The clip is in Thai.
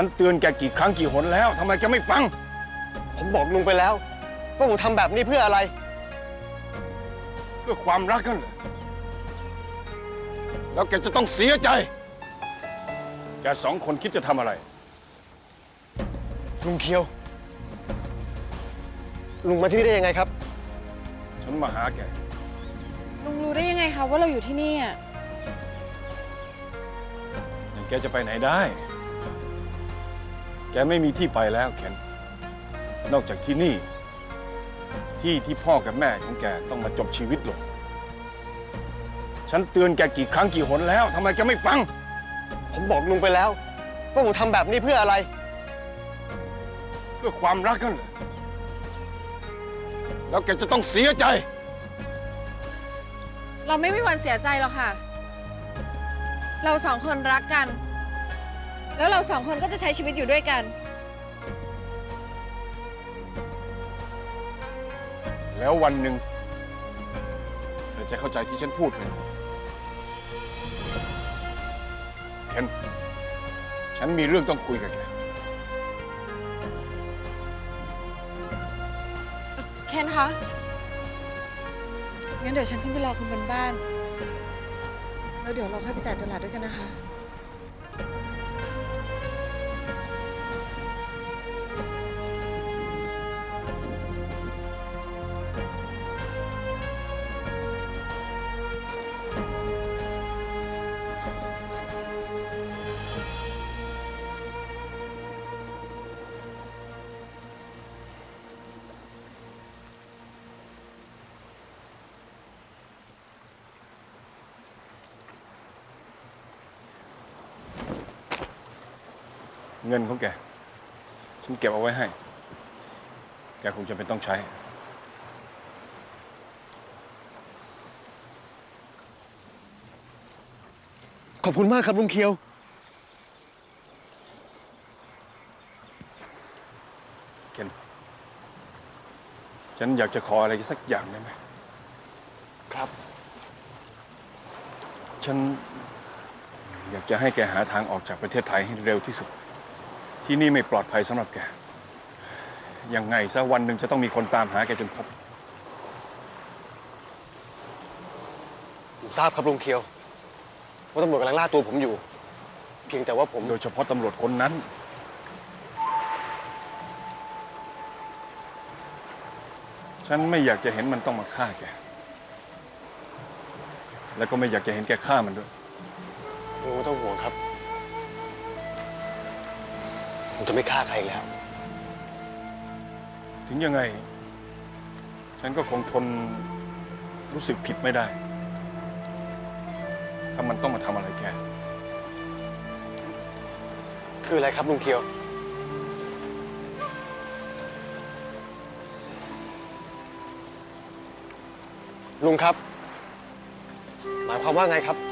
ฉันเตือนแกกี่ครั้งกี่หนแล้วทำไมแกไม่ฟัง ผมบอกลุงไปแล้วว่าผมทำแบบนี้เพื่ออะไร เพื่อความรักนั่นแหละแล้วแกจะต้องเสียใจ แกสองคนคิดจะทำอะไร ลุงเคียว ลุงมาที่นี่ได้ยังไงครับ ฉันมาหาแก ลุงรู้ได้ยังไงคะว่าเราอยู่ที่นี่อะอย่างแกจะไปไหนได้ แกไม่มีที่ไปแล้วเคนนอกจากที่นี่ ที่ที่พ่อกับแม่ของแกต้องมาจบชีวิตลง ฉันเตือนแกกี่ครั้งกี่หนแล้วทำไมแกไม่ฟัง ผมบอกลุงไปแล้วว่าผมทำแบบนี้เพื่ออะไร เพื่อความรักนั่นแหละแล้วแกจะต้องเสียใจ เราไม่มีวันเสียใจหรอกค่ะ เราสองคนรักกัน แล้วเราสองคนก็จะใช้ชีวิตอยู่ด้วยกัน แล้ววันหนึ่งเธอจะเข้าใจที่ฉันพูดไหมเคนฉันมีเรื่องต้องคุยกับแก เคนคะ งั้นเดี๋ยวฉันขึ้นไปรอคุณบนบ้าน แล้วเดี๋ยวเราค่อยไปจ่ายตลาดด้วยกันนะคะ เงินของแก ฉันเก็บเอาไว้ให้ แกคงจะเป็นต้องใช้ ขอบคุณมากครับลุงเคียว เคนฉันอยากจะขออะไรสักอย่างได้ไหม ครับ ฉันอยากจะให้แกหาทางออกจากประเทศไทยให้เร็วที่สุด ที่นี่ไม่ปลอดภัยสำหรับแก ยังไงซะวันหนึ่งจะต้องมีคนตามหาแกจนพบ ผมทราบครับลุงเคียว ว่าตำรวจกำลังล่าตัวผมอยู่ เพียงแต่ว่าผมโดยเฉพาะตำรวจคนนั้น ฉันไม่อยากจะเห็นมันต้องมาฆ่าแก แล้วก็ไม่อยากจะเห็นแกฆ่ามันด้วย ลุงไม่ต้องห่วงครับ ผมจะไม่ฆ่าใครอีกแล้ว ถึงยังไง ฉันก็คงทนรู้สึกผิดไม่ได้ ถ้ามันต้องมาทำอะไรแก คืออะไรครับลุงเคียว ลุงครับ หมายความว่าไงครับ